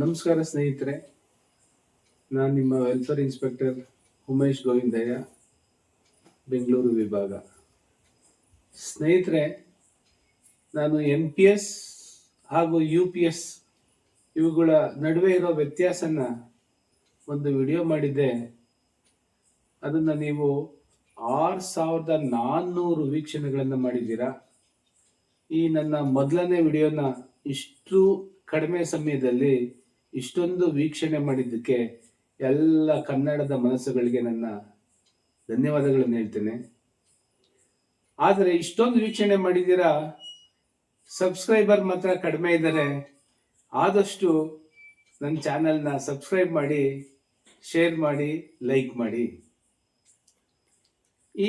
ನಮಸ್ಕಾರ ಸ್ನೇಹಿತರೆ, ನಾನು ನಿಮ್ಮ ವೆಲ್ಫೇರ್ ಇನ್ಸ್ಪೆಕ್ಟರ್ ಉಮೇಶ್ ಗೋವಿಂದಯ್ಯ, ಬೆಂಗಳೂರು ವಿಭಾಗ. ಸ್ನೇಹಿತರೆ, ನಾನು ಎನ್ ಪಿ ಎಸ್ ಹಾಗೂ ಯು ಪಿ ಎಸ್ ಇವುಗಳ ನಡುವೆ ಇರೋ ವ್ಯತ್ಯಾಸನ ಒಂದು ವಿಡಿಯೋ ಮಾಡಿದ್ದೆ. ಅದನ್ನು ನೀವು ಆರು ಸಾವಿರದ ನಾನ್ನೂರು ವೀಕ್ಷಣೆಗಳನ್ನು ಮಾಡಿದ್ದೀರಾ? ಈ ನನ್ನ ಮೊದಲನೇ ವಿಡಿಯೋನ ಇಷ್ಟು ಕಡಿಮೆ ಸಮಯದಲ್ಲಿ ಇಷ್ಟೊಂದು ವೀಕ್ಷಣೆ ಮಾಡಿದ್ದಕ್ಕೆ ಎಲ್ಲ ಕನ್ನಡದ ಮನಸ್ಸುಗಳಿಗೆ ನನ್ನ ಧನ್ಯವಾದಗಳನ್ನು ಹೇಳ್ತೇನೆ. ಆದರೆ ಇಷ್ಟೊಂದು ವೀಕ್ಷಣೆ ಮಾಡಿದ್ದೀರಾ? ಸಬ್ಸ್ಕ್ರೈಬರ್ ಮಾತ್ರ ಕಡಿಮೆ ಇದ್ದಾರೆ. ಆದಷ್ಟು ನನ್ನ ಚಾನಲ್ನ ಸಬ್ಸ್ಕ್ರೈಬ್ ಮಾಡಿ, ಶೇರ್ ಮಾಡಿ, ಲೈಕ್ ಮಾಡಿ. ಈ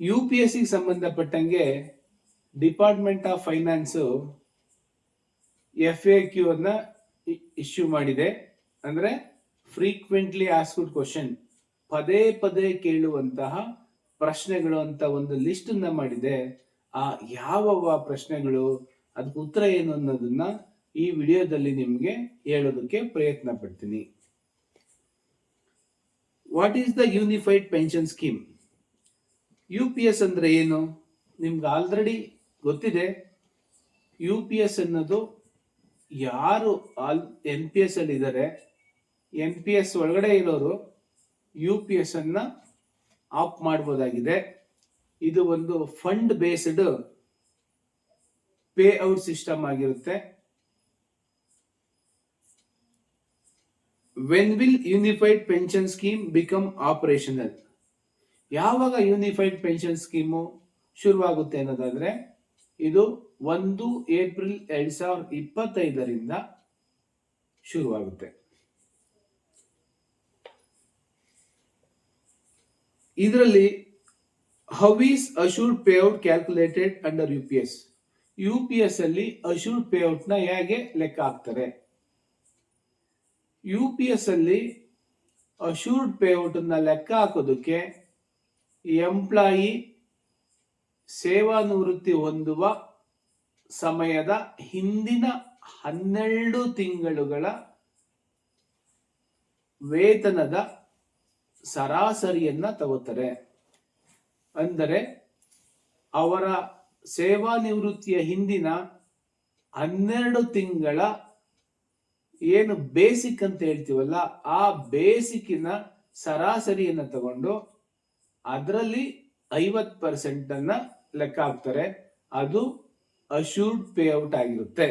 ಯು ಪಿ ಎಸ್ ಸಿಗೆ ಸಂಬಂಧಪಟ್ಟಂಗೆ department of finance F A Q ಅನ್ನ ಇಶ್ಯೂ ಮಾಡಿದೆ. ಅಂದ್ರೆ ಫ್ರೀಕ್ವೆಂಟ್ಲಿ ಆಸ್ಕ್ಡ್ ಕ್ವಶನ್ ಪದೇ ಪದೇ ಕೇಳುವಂತಹ ಪ್ರಶ್ನೆಗಳು ಅಂತ ಒಂದು ಲಿಸ್ಟ್ ಅನ್ನ ಮಾಡಿದೆ. ಆ ಯಾವ ಪ್ರಶ್ನೆಗಳು, ಅದಕ್ಕೆ ಉತ್ತರ ಏನು ಅನ್ನೋದನ್ನ ಈ ವಿಡಿಯೋದಲ್ಲಿ ನಿಮಗೆ ಹೇಳೋದಕ್ಕೆ ಪ್ರಯತ್ನ ಪಡ್ತೀನಿ. What is the unified pension scheme U P S ಅಂದ್ರೆ ಏನು? ನಿಮ್ಗೆ ಆಲ್ರೆಡಿ ಗೊತ್ತಿದೆ. ಯು ಪಿ ಎಸ್ ಅನ್ನೋದು ಯಾರು ಆಲ್ ಎನ್ ಪಿ ಎಸ್ ಅಲ್ಲಿ ಇದ್ದಾರೆ ಎನ್ ಪಿ ಎಸ್ ಒಳಗಡೆ ಇರೋರು ಯು ಪಿ ಎಸ್ ಅನ್ನ ಆಫ್ ಮಾಡ್ಬೋದಾಗಿದೆ. ಇದು ಒಂದು fund based pay out system ಆಗಿರುತ್ತೆ. When will unified pension scheme become operational ಯಾವಾಗ ಯೂನಿಫೈಡ್ ಪೆನ್ಷನ್ ಸ್ಕೀಮು ಶುರುವಾಗುತ್ತೆ ಅನ್ನೋದಾದ್ರೆ, ಇದು ಒಂದು ಏಪ್ರಿಲ್ ಎರಡ್ ಸಾವಿರದ ಇಪ್ಪತ್ತೈದರಿಂದ ಶುರುವಾಗುತ್ತೆ. ಇದರಲ್ಲಿ how is assured payout calculated under U P S U P S ಅಲ್ಲಿ ಅಶೂರ್ಡ್ ಪೇಔಟ್ನ ಹೇಗೆ ಲೆಕ್ಕ ಹಾಕ್ತಾರೆ? ಯು ಪಿ ಎಸ್ ಅಲ್ಲಿ ಅಶೂರ್ಡ್ ಪೇಔಟ್ನ ಲೆಕ್ಕ ಹಾಕೋದಕ್ಕೆ ಎಂಪ್ಲಾಯಿ ಸೇವಾ ನಿವೃತ್ತಿ ಹೊಂದುವ ಸಮಯದ ಹಿಂದಿನ ಹನ್ನೆರಡು ತಿಂಗಳುಗಳ ವೇತನದ ಸರಾಸರಿಯನ್ನ ತಗೋತಾರೆ. ಅಂದರೆ ಅವರ ಸೇವಾ ನಿವೃತ್ತಿಯ ಹಿಂದಿನ ಹನ್ನೆರಡು ತಿಂಗಳ ಏನು ಬೇಸಿಕ್ ಅಂತ ಹೇಳ್ತೀವಲ್ಲ, ಆ ಬೇಸಿಕ್ಕಿನ ಸರಾಸರಿಯನ್ನ ತಗೊಂಡು ಅದರಲ್ಲಿ ಐವತ್ತು ಪರ್ಸೆಂಟನ್ನು ಲೆಕ್ಕ ಹಾಕ್ತಾರೆ. ಅದು ಅಶೂರ್ಡ್ ಪೇಔಟ್ ಆಗಿರುತ್ತೆ.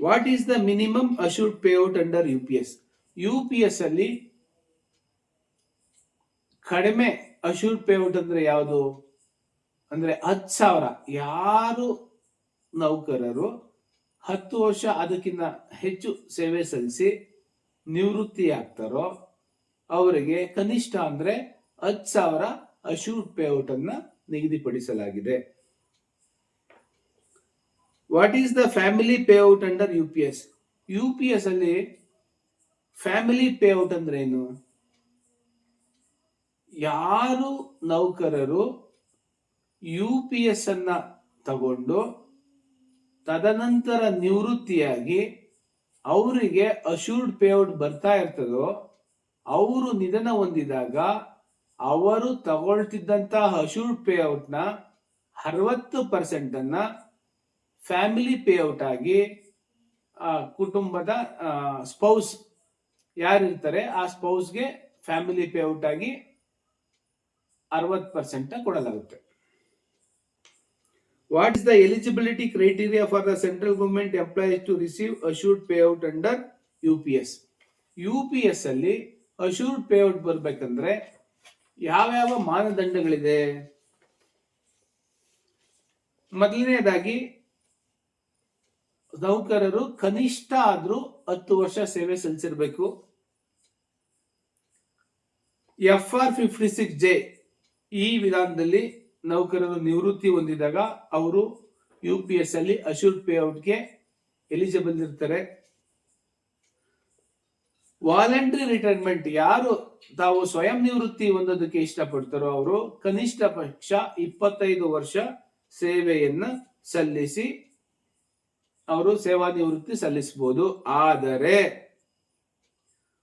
What is the minimum assured payout under U P S U P S ಅಲ್ಲಿ ಕಡಿಮೆ ಅಶೂರ್ಡ್ ಪೇಔಟ್ ಅಂದ್ರೆ ಯಾವುದು? ಅಂದ್ರೆ ಹತ್ತು ಸಾವಿರ. ಯಾರು ನೌಕರರು ಹತ್ತು ವರ್ಷ ಅದಕ್ಕಿಂತ ಹೆಚ್ಚು ಸೇವೆ ಸಲ್ಲಿಸಿ ನಿವೃತ್ತಿ ಆಗ್ತಾರೋ ಅವರಿಗೆ ಕನಿಷ್ಠ ಅಂದ್ರೆ ಹತ್ತು ಸಾವಿರ ಅಶೂರ್ಡ್ ಪೇಔಟ್ ಅನ್ನ ನಿಗದಿಪಡಿಸಲಾಗಿದೆ. What is the family payout under U P S U P S ಅಲ್ಲಿ ಫ್ಯಾಮಿಲಿ ಪೇಔಟ್ ಅಂದ್ರೆ ಏನು ಯಾರು ನೌಕರರು ಯು ಪಿ ಎಸ್ ಅನ್ನ ತಗೊಂಡು ತದನಂತರ ನಿವೃತ್ತಿಯಾಗಿ ಅವರಿಗೆ ಅಶೂರ್ಡ್ ಪೇಔಟ್ ಬರ್ತಾ ಇರ್ತದೋ, ಅವರು ನಿಧನ ಹೊಂದಿದಾಗ ಅವರು ತಗೊಳ್ತಿದ್ದಂಥ ಅಶೂರ್ಡ್ ಪೇಔಟ್ನ ಅರವತ್ತು ಪರ್ಸೆಂಟ್ ಅನ್ನ ಫ್ಯಾಮಿಲಿ ಪೇಔಟ್ ಆಗಿ ಕುಟುಂಬದ ಸ್ಪೌಸ್ ಯಾರಿರ್ತಾರೆ, ಆ ಸ್ಪೌಸ್ಗೆ ಫ್ಯಾಮಿಲಿ ಪೇಔಟ್ ಆಗಿ ಅರವತ್ತು percent ಕೊಡಲಾಗುತ್ತೆ. What is the eligibility criteria for the central government employees to receive assured payout under U P S U P S ಅಲ್ಲಿ ಅಶೂರ್ಡ್ ಪೇಔಟ್ ಬರ್ಬೇಕಂದ್ರೆ ಯಾವ್ಯಾವ ಮಾನದಂಡಗಳಿದೆ? ಮೊದಲನೇದಾಗಿ, ನೌಕರರು ಕನಿಷ್ಠ ಆದ್ರೂ ಹತ್ತು ವರ್ಷ ಸೇವೆ ಸಲ್ಲಿಸಿರ್ಬೇಕು. F R fifty six J ಈ ವಿಧಾನದಲ್ಲಿ ನೌಕರರು ನಿವೃತ್ತಿ ಹೊಂದಿದಾಗ ಅವರು ಯು ಪಿ ಎಸ್ ಅಲ್ಲಿ ಅಶೂರ್ಡ್ ಪೇಔಟ್ಗೆ ಎಲಿಜಿಬಲ್ ಇರ್ತಾರೆ. ವಾಲಂಟ್ರಿ ರಿಟೈರ್ಮೆಂಟ್ ಯಾರು ತಾವು ಸ್ವಯಂ ನಿವೃತ್ತಿ ಹೊಂದೋದಕ್ಕೆ ಇಷ್ಟಪಡ್ತಾರೋ ಅವರು ಕನಿಷ್ಠ ಪಕ್ಷ ಇಪ್ಪತ್ತೈದು ವರ್ಷ ಸೇವೆಯನ್ನ ಸಲ್ಲಿಸಿ ಅವರು ಸೇವಾ ನಿವೃತ್ತಿ ಸಲ್ಲಿಸಬಹುದು. ಆದರೆ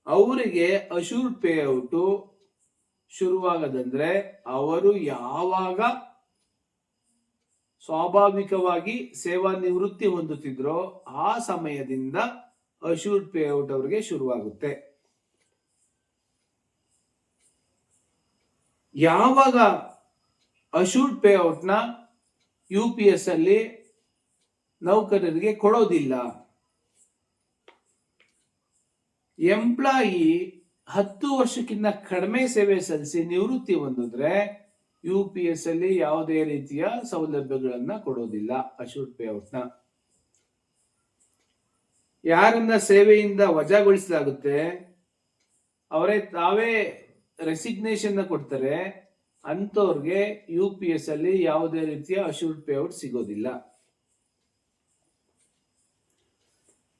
ಅವರಿಗೆ ಅಶೂರ್ ಪೇ ಔಟ್ ಶುರುವಾಗದಂದ್ರೆ ಅವರು ಯಾವಾಗ ಸ್ವಾಭಾವಿಕವಾಗಿ ಸೇವಾ ನಿವೃತ್ತಿ ಹೊಂದುತ್ತಿದ್ರೋ ಆ ಸಮಯದಿಂದ ಅಶೂರ್ ಪೇ ಔಟ್ ಅವರಿಗೆ ಶುರುವಾಗುತ್ತೆ. ಯಾವಾಗ ಅಶೂರ್ಡ್ ಪೇ ನ ಯು ಪಿ ಎಸ್ ಅಲ್ಲಿ ನೌಕರರಿಗೆ ಕೊಡೋದಿಲ್ಲ, ಎಂಪ್ಲಾಯಿ ಹತ್ತು ವರ್ಷಕ್ಕಿಂತ ಕಡಿಮೆ ಸೇವೆ ಸಲ್ಲಿಸಿ ನಿವೃತ್ತಿ ಹೊಂದಿದ್ರೆ ಯು ಪಿ ಎಸ್ ಅಲ್ಲಿ ಯಾವುದೇ ರೀತಿಯ ಸೌಲಭ್ಯಗಳನ್ನ ಕೊಡೋದಿಲ್ಲ ಅಶೂರ್ಡ್ ಪೇ ನ ಯಾರನ್ನ ಸೇವೆಯಿಂದ ವಜಾಗೊಳಿಸಲಾಗುತ್ತೆ, ಅವರೇ ತಾವೇ ರೆಸಿಗ್ನೇಷನ್ ಕೊಡ್ತಾರೆ ಅಂತವ್ರಿಗೆ ಯು ಪಿ ಎಸ್ ಅಲ್ಲಿ ಯಾವುದೇ ರೀತಿಯ ಅಶೂರ್ಡ್ ಪೇಔಟ್ ಸಿಗೋದಿಲ್ಲ.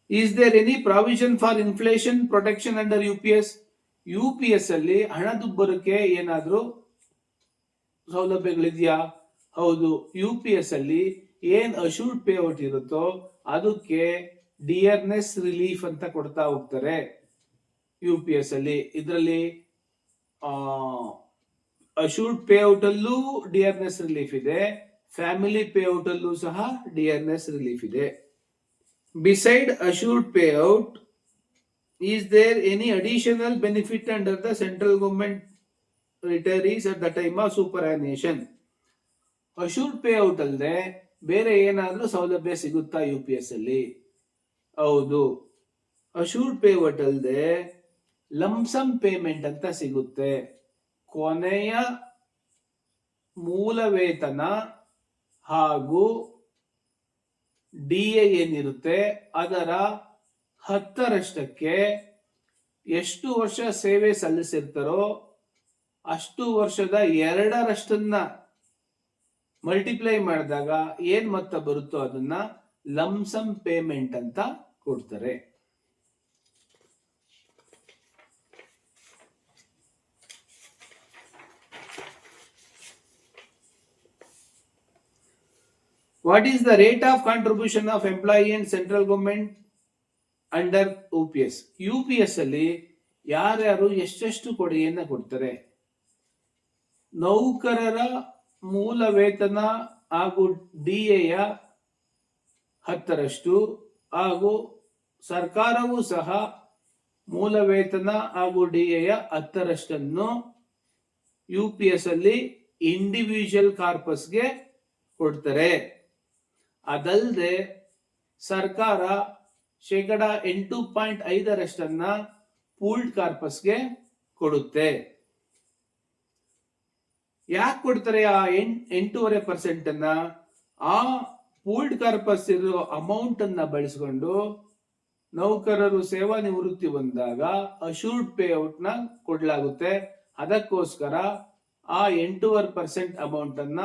Is there any provision for inflation protection under U P S U P S ಅಲ್ಲಿ ಹಣದುಬ್ಬರಕ್ಕೆ ಏನಾದರೂ ಸೌಲಭ್ಯಗಳಿದೆಯಾ? ಹೌದು ಯು ಪಿ ಎಸ್ ಅಲ್ಲಿ ಏನ್ ಅಶೂರ್ಡ್ ಪೇಔಟ್ ಇರುತ್ತೋ ಅದಕ್ಕೆ ಡಿಯರ್ನೆಸ್ ರಿಲೀಫ್ ಅಂತ ಕೊಡ್ತಾ ಹೋಗ್ತಾರೆ ಯು ಪಿ ಎಸ್ ಅಲ್ಲಿ ಇದರಲ್ಲಿ ಅಶೂರ್ಡ್ ಪೇ ಔಟ್ ಅಲ್ಲೂ ಡಿಯರ್ನೆಸ್ ರಿಲೀಫ್ ಇದೆ, ಫ್ಯಾಮಿಲಿ ಪೇ ಅಲ್ಲೂ ಸಹ ಡಿಯರ್ನೆಸ್ ರಿಲೀಫ್ ಇದೆ. Beside assured pay out is there any additional benefit under the central government retirees at the time of superannuation assured pay out ಅಲ್ಲದೆ ಬೇರೆ ಏನಾದರೂ ಸೌಲಭ್ಯ ಸಿಗುತ್ತಾ ಯು ಪಿ ಎಸ್ ಅಲ್ಲಿ ಹೌದು. ಅಶೂರ್ ಪೇ ಔಟ್ ಅಲ್ಲದೆ ಲಂಸಮ್ ಪೇಮೆಂಟ್ ಅಂತ ಸಿಗುತ್ತೆ. ಕೊನೆಯ ಮೂಲ ವೇತನ ಹಾಗೂ ಡಿ ಎ ಏನಿರುತ್ತೆ, ಅದರ ಹತ್ತರಷ್ಟಕ್ಕೆ ಎಷ್ಟು ವರ್ಷ ಸೇವೆ ಸಲ್ಲಿಸಿರ್ತಾರೋ ಅಷ್ಟು ವರ್ಷದ ಎರಡರಷ್ಟನ್ನ ಮಲ್ಟಿಪ್ಲೈ ಮಾಡಿದಾಗ ಏನ್ ಮೊತ್ತ ಬರುತ್ತೋ ಅದನ್ನ ಲಂಸಮ್ ಪೇಮೆಂಟ್ ಅಂತ ಕೊಡ್ತಾರೆ. What is the rate of contribution of employee and central government under U P S U P S ಅಲ್ಲಿ ಯಾರ್ಯಾರು ಎಷ್ಟೆಷ್ಟು ಕೊಡುಗೆಯನ್ನ ಕೊಡ್ತಾರೆ? ನೌಕರರ ಮೂಲ ವೇತನ ಹಾಗೂ ಡಿ ಎಯ ಹತ್ತರಷ್ಟು ಹಾಗೂ ಸರ್ಕಾರವೂ ಸಹ ಮೂಲ ವೇತನ ಹಾಗೂ ಡಿ ಎಯ ಹತ್ತರಷ್ಟನ್ನು ಯು ಪಿ ಎಸ್ ಅಲ್ಲಿ ಇಂಡಿವಿಜುವಲ್ ಕಾರ್ಪಸ್ಗೆ ಕೊಡ್ತಾರೆ. ಅದಲ್ಲದೆ ಸರ್ಕಾರ ಶೇಕಡ ಎಂಟು ಪಾಯಿಂಟ್ ಐದರಷ್ಟನ್ನ ಪೂಲ್ಡ್ ಕಾರ್ಪಸ್ಗೆ ಕೊಡುತ್ತೆ. ಯಾಕೆ ಕೊಡ್ತಾರೆ ಆ ಎಂಟೂವರೆ ಪರ್ಸೆಂಟ್ ಅನ್ನ ಆ ಪೂಲ್ಡ್ ಕಾರ್ಪಸ್ ಇರೋ ಅಮೌಂಟ್ ಅನ್ನ ಬಳಸಿಕೊಂಡು ನೌಕರರು ಸೇವಾ ನಿವೃತ್ತಿ ಬಂದಾಗ ಅಶೂರ್ಡ್ ಪೇ ಔಟ್ನ ಕೊಡಲಾಗುತ್ತೆ. ಅದಕ್ಕೋಸ್ಕರ ಆ ಎಂಟೂವರೆ ಪರ್ಸೆಂಟ್ ಅಮೌಂಟ್ ಅನ್ನ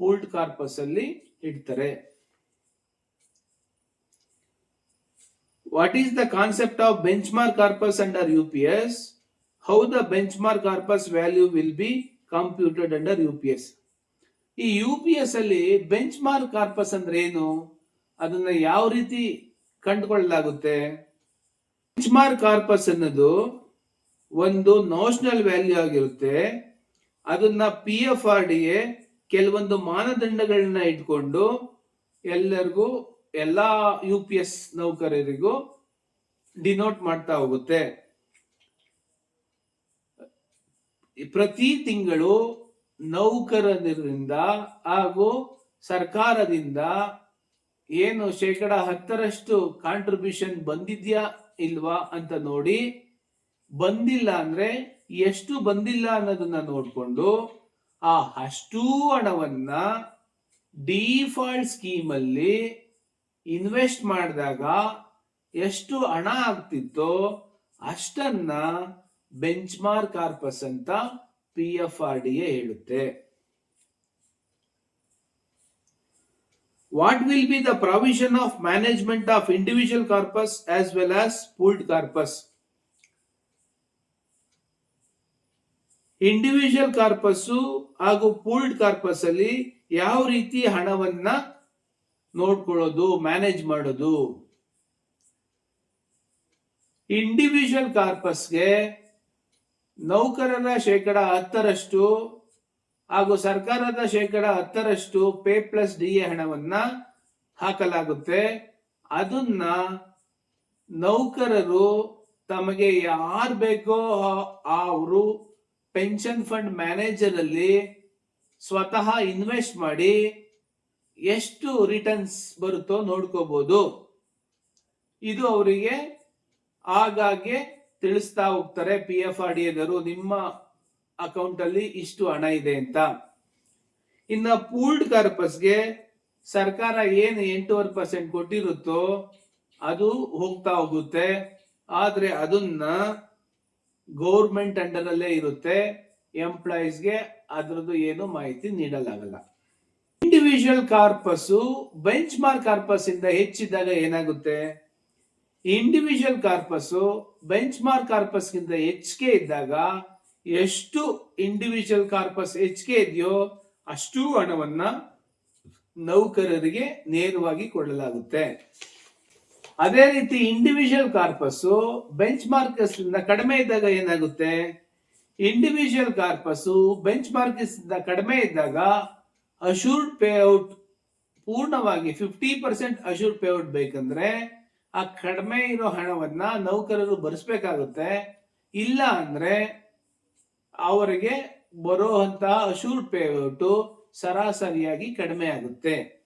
ಪೂಲ್ಡ್ ಕಾರ್ಪಸ್ ಅಲ್ಲಿ ಇಡ್ತಾರೆ. What is the concept of benchmark corpus under U P S how the benchmark corpus value will be computed under U P S ಈ ಯು ಪಿ ಎಸ್ ಅಲ್ಲಿ benchmark corpus ಅಂದ್ರೆ ಏನು? ಅದನ್ನ ಯಾವ ರೀತಿ ಕಂಡುಕೊಳ್ಳಲಾಗುತ್ತೆ? Bench mark corpus ಅನ್ನೋದು ಒಂದು notional value ಆಗಿರುತ್ತೆ. ಅದನ್ನ P F R D A ಕೆಲವೊಂದು ಮಾನದಂಡಗಳನ್ನ ಇಟ್ಕೊಂಡು ಎಲ್ಲರಿಗೂ, ಎಲ್ಲಾ ಯು ಪಿ ಎಸ್ ನೌಕರರಿಗೂ ಡಿನೋಟ್ ಮಾಡ್ತಾ ಹೋಗುತ್ತೆ. ಪ್ರತಿ ತಿಂಗಳು ನೌಕರರಿಂದ ಹಾಗೂ ಸರ್ಕಾರದಿಂದ ಏನು ಶೇಕಡ ಹತ್ತರಷ್ಟು ಕಾಂಟ್ರಿಬ್ಯೂಷನ್ ಬಂದಿದ್ಯಾ ಇಲ್ವಾ ಅಂತ ನೋಡಿ, ಬಂದಿಲ್ಲ ಅಂದ್ರೆ ಎಷ್ಟು ಬಂದಿಲ್ಲ ಅನ್ನೋದನ್ನ ನೋಡಿಕೊಂಡು ಆ ಅಷ್ಟೂ ಹಣವನ್ನ ಡಿಫಾಲ್ಟ್ ಸ್ಕೀಮ್ ಅಲ್ಲಿ ಇನ್ವೆಸ್ಟ್ ಮಾಡಿದಾಗ ಎಷ್ಟು ಹಣ ಆಗ್ತಿತ್ತೋ ಅಷ್ಟನ್ನ ಬೆಂಚ್ ಮಾರ್ಕ್ ಕಾರ್ಪಸ್ ಅಂತ P F R D A ಹೇಳುತ್ತೆ. What will be the provision of management of individual corpus as well as pooled corpus individual corpus ಹಾಗೂ ಪೂಲ್ಡ್ ಕಾರ್ಪಸ್ ಅಲ್ಲಿ ಯಾವ ರೀತಿ ಹಣವನ್ನ ನೋಡ್ಕೊಳ್ಳೋದು ಮ್ಯಾನೇಜ್ ಮಾಡೋದು? ಇಂಡಿವಿಜುವಲ್ ಕಾರ್ಪಸ್ಗೆ ನೌಕರರ ಶೇಕಡ ಹತ್ತರಷ್ಟು ಹಾಗೂ ಸರ್ಕಾರದ ಶೇಕಡ ಹತ್ತರಷ್ಟು ಪೇ ಪ್ಲಸ್ ಡಿ ಎ ಹಣವನ್ನ ಹಾಕಲಾಗುತ್ತೆ. ಅದನ್ನ ನೌಕರರು ತಮಗೆ ಯಾರು ಬೇಕೋ ಅವರು ಪೆನ್ಷನ್ ಫಂಡ್ ಮ್ಯಾನೇಜರ್ ಅಲ್ಲಿ ಸ್ವತಃ ಇನ್ವೆಸ್ಟ್ ಮಾಡಿ ಎಷ್ಟು ರಿಟರ್ನ್ಸ್ ಬರುತ್ತೋ ನೋಡ್ಕೋಬಹುದು ಇದು ಅವರಿಗೆ ಆಗಾಗ್ಗೆ ತಿಳಿಸ್ತಾ ಹೋಗ್ತಾರೆ ಪಿ ಎಫ್ ಆರ್ ಡಿ ಎನರು, ನಿಮ್ಮ ಅಕೌಂಟ್ ಅಲ್ಲಿ ಇಷ್ಟು ಹಣ ಇದೆ ಅಂತ. ಇನ್ನ ಪೂಲ್ಡ್ ಕಾರ್ಪಸ್ಗೆ ಸರ್ಕಾರ ಏನು ಎಂಟೂವರೆ ಪರ್ಸೆಂಟ್ ಕೊಟ್ಟಿರುತ್ತೋ ಅದು ಹೋಗ್ತಾ ಹೋಗುತ್ತೆ. ಆದ್ರೆ ಅದನ್ನ ಗೌರ್ಮೆಂಟ್ ಅಂಡರ್ ಅಲ್ಲೇ ಇರುತ್ತೆ. ಎಂಪ್ಲಾಯೀಸ್ಗೆ ಅದರದ್ದು ಏನು ಮಾಹಿತಿ ನೀಡಲಾಗಲ್ಲ. Individual corpus benchmark corpus ಇಂದ ಹೆಚ್ಚಿದ್ದಾಗ ಏನಾಗುತ್ತೆ? Individual corpus benchmark corpus ಗಿಂತ ಹೆಚ್ಚಿಗೆ ಇದ್ದಾಗ ಎಷ್ಟು ಇಂಡಿವಿಜುವಲ್ ಕಾರ್ಪಸ್ ಹೆಚ್ಚಿಗೆ ಇದೆಯೋ ಅಷ್ಟು ಹಣವನ್ನ ನೌಕರರಿಗೆ ನೇರವಾಗಿ ಕೊಡಲಾಗುತ್ತೆ. ಅದೇ ರೀತಿ ಇಂಡಿವಿಜುವಲ್ ಕಾರ್ಪಸ್ ಬೆಂಚ್ ಮಾರ್ಕಸ್ ಕಡಿಮೆ ಇದ್ದಾಗ ಏನಾಗುತ್ತೆ? ಇಂಡಿವಿಜುವಲ್ ಕಾರ್ಪಸ್ ಬೆಂಚ್ ಮಾರ್ಕಸ್ ಕಡಿಮೆ ಇದ್ದಾಗ ಅಶೂರ್ಡ್ ಪೇಔಟ್ ಪೂರ್ಣವಾಗಿ ಫಿಫ್ಟಿ ಪರ್ಸೆಂಟ್ ಅಶೂರ್ಡ್ ಪೇಔಟ್ ಬೇಕಂದ್ರೆ ಆ ಕಡಿಮೆ ಇರೋ ಹಣವನ್ನ ನೌಕರರು ಭರಿಸ್ಬೇಕಾಗುತ್ತೆ ಇಲ್ಲ ಅಂದ್ರೆ ಅವರಿಗೆ ಬರುವಂತಹ ಅಶೂರ್ ಪೇ ಔಟ್ ಸರಾಸರಿಯಾಗಿ ಕಡಿಮೆ ಆಗುತ್ತೆ.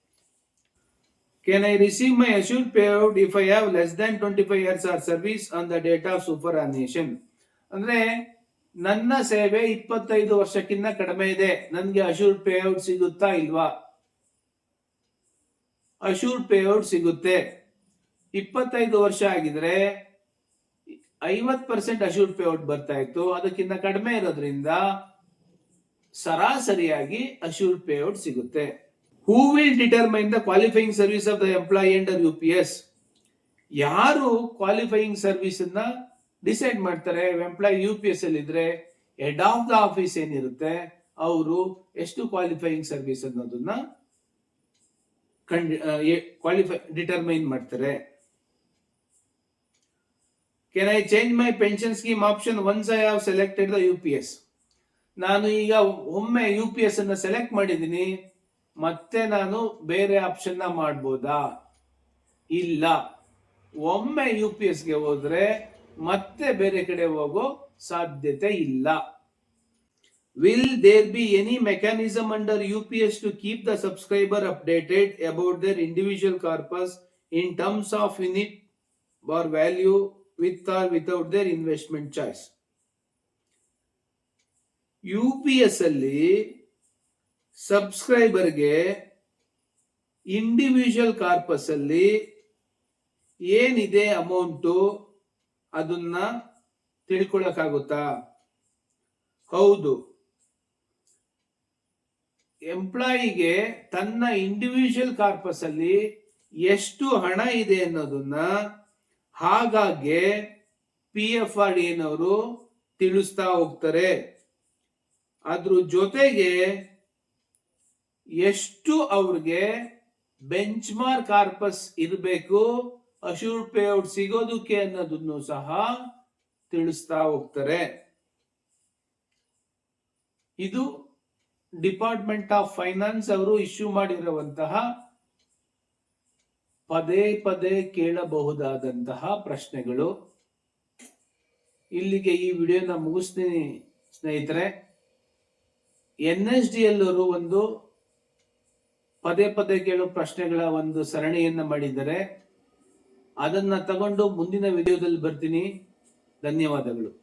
Can I receive my assured payout if I have less than 25 years of service on the date of superannuation? ಅಂದ್ರೆ ನನ್ನ ಸೇವೆ ಇಪ್ಪತ್ತೈದು ವರ್ಷಕ್ಕಿಂತ ಕಡಿಮೆ ಇದೆ. ನನಗೆ ಅಶೂರ್ ಪೇಔಟ್ ಸಿಗುತ್ತಾ ಇಲ್ವಾ? ಅಶೂರ್ ಪೇಔಟ್ ಸಿಗುತ್ತೆ. ಇಪ್ಪತ್ತೈದು ವರ್ಷ ಆಗಿದ್ರೆ ಐವತ್ ಪರ್ಸೆಂಟ್ ಅಶೂರ್ ಪೇಔಟ್ ಬರ್ತಾ ಇತ್ತು. ಅದಕ್ಕಿಂತ ಕಡಿಮೆ ಇರೋದ್ರಿಂದ ಸರಾಸರಿಯಾಗಿ ಅಶೂರ್ಡ್ ಪೇಔಟ್ ಸಿಗುತ್ತೆ. Who will determine the qualifying service of the employee under U P S ಯಾರು ಕ್ವಾಲಿಫೈಯಿಂಗ್ ಸರ್ವಿಸ್ ಅನ್ನ ಡಿಸೈಡ್ ಮಾಡ್ತಾರೆ? ಎಂಪ್ಲಾಯಿ ಯು ಪಿ ಎಸ್ ಅಲ್ಲಿ ಇದ್ರೆ ಹೆಡ್ ಆಫ್ ದ ಆಫೀಸ್ ಏನಿರುತ್ತೆ? ಅವರು ಎಷ್ಟು ಕ್ವಾಲಿಫೈಯಿಂಗ್ ಸರ್ವಿಸ್ ಅನ್ನೋದನ್ನ ಕ್ವಾಲಿಫೈ ಡಿಟರ್ಮೈನ್ ಮಾಡ್ತಾರೆ. Can I change my pension scheme option once I have selected the U P S ನಾನು ಈಗ ಒಮ್ಮೆ ಯು ಪಿ ಎಸ್ ಅನ್ನ ಸೆಲೆಕ್ಟ್ ಮಾಡಿದ್ದೀನಿ. ಮತ್ತೆ ನಾನು ಬೇರೆ ಆಪ್ಷನ್ನ ಮಾಡ್ಬೋದಾ? ಇಲ್ಲ. ಒಮ್ಮೆ ಯು ಪಿ ಎಸ್ಗೆ ಹೋದ್ರೆ ಮತ್ತೆ ಬೇರೆ ಕಡೆ ಹೋಗೋ ಸಾಧ್ಯತೆ ಇಲ್ಲ. Will there be any mechanism under U P S to keep the subscriber updated about their individual corpus in terms of unit or value with or without their investment choice U P S ಅಲ್ಲಿ ಸಬ್ಸ್ಕ್ರೈಬರ್ಗೆ individual corpus ಅಲ್ಲಿ ಏನಿದೆ amount ಅದನ್ನ ತಿಳ್ಕೊಳಕ್ಕಾಗುತ್ತಾ? ಹೌದು. ಎಂಪ್ಲಾಯಿಗೆ ತನ್ನ individual corpus ಅಲ್ಲಿ ಎಷ್ಟು ಹಣ ಇದೆ ಅನ್ನೋದನ್ನ ಹಾಗಾಗಿ ಪಿ ಎಫ್ ಆರ್ ಏನವರು ತಿಳಿಸ್ತಾ ಹೋಗ್ತಾರೆ. ಅದ್ರ ಜೊತೆಗೆ ಎಷ್ಟು ಅವ್ರಿಗೆ ಬೆಂಚ್ ಮಾರ್ಕ್ ಕಾರ್ಪಸ್ ಇರಬೇಕು ಅಶೂರ್ ಪೇಔಟ್ ಸಿಗೋದಕ್ಕೆ ಅನ್ನೋದನ್ನು ಸಹ ತಿಳಿಸ್ತಾ ಹೋಗ್ತಾರೆ. ಇದು ಡಿಪಾರ್ಟ್ಮೆಂಟ್ ಆಫ್ ಫೈನಾನ್ಸ್ ಅವರು ಇಶ್ಯೂ ಮಾಡಿರುವಂತಹ ಪದೇ ಪದೇ ಕೇಳಬಹುದಾದಂತಹ ಪ್ರಶ್ನೆಗಳು. ಇಲ್ಲಿಗೆ ಈ ವಿಡಿಯೋನ ಮುಗಿಸ್ತೀನಿ ಸ್ನೇಹಿತರೆ. ಎನ್ ಎಸ್ ಡಿ ಎಲ್ಲರು ಒಂದು ಪದೇ ಪದೇ ಕೇಳೋ ಪ್ರಶ್ನೆಗಳ ಒಂದು ಸರಣಿಯನ್ನು ಮಾಡಿದ್ದಾರೆ. ಅದನ್ನ ತಗೊಂಡು ಮುಂದಿನ ವಿಡಿಯೋದಲ್ಲಿ ಬರ್ತೀನಿ. ಧನ್ಯವಾದಗಳು.